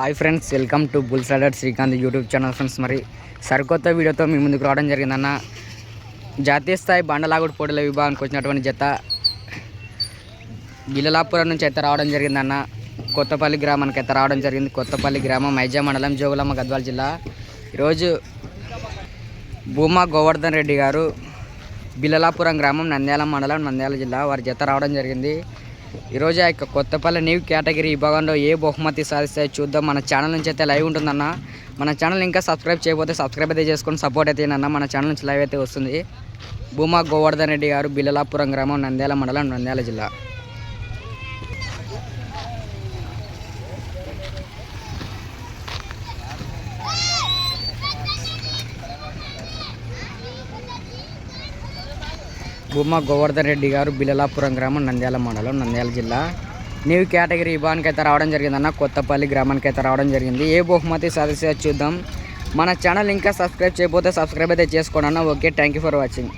Hi friends welcome to bull sider Srikanth YouTube channel friends మరి సరికొత్త వీడియోతో మీ ముందుకు రావడం జరిగిందన్న. జాతీయ స్థాయి బండలాగుడు పోటీల విభాగానికి వచ్చినటువంటి జత బిల్లలాపురం నుంచి అయితే రావడం జరిగిందన్న. కొత్తపల్లి గ్రామానికి అయితే రావడం జరిగింది. కొత్తపల్లి గ్రామం మైజా మండలం జోగులమ్మ గద్వాల జిల్లా. ఈరోజు భూమా గోవర్ధన్ రెడ్డి గారు బిల్లలాపురం గ్రామం నంద్యాల మండలం నంద్యాల జిల్లా వారి జత రావడం జరిగింది. ఈరోజు ఆ యొక్క కొత్తపల్లి న్యూ కేటగిరీ విభాగంలో ఏ బహుమతి సాధిస్తాయో చూద్దాం. మన ఛానల్ నుంచి అయితే లైవ్ ఉంటుందన్న. మన ఛానల్ ఇంకా సబ్స్క్రైబ్ చేయకపోతే సబ్స్క్రైబ్ అయితే చేసుకొని సపోర్ట్ అయితే అన్న. మన ఛానల్ నుంచి లైవ్ అయితే వస్తుంది. భూమా గోవర్ధన్ రెడ్డి గారు బిల్లలాపురం గ్రామం నంద్యాల మండలం నంద్యాల జిల్లా. భూమా గోవర్ధన్ రెడ్డి గారు బిల్లలాపురం గ్రామం నంద్యాల మండలం నంద్యాల జిల్లా. న్యూ కేటగిరీ విభాగానికి అయితే రావడం జరిగిందన్న కొత్తపల్లి గ్రామానికి అయితే రావడం జరిగింది. ఏ బహుమతి సాధిస్తే చూద్దాం. మన ఛానల్ ఇంకా సబ్స్క్రైబ్ చేయకపోతే సబ్స్క్రైబ్ అయితే చేసుకోండి అన్న. Okay thank you for watching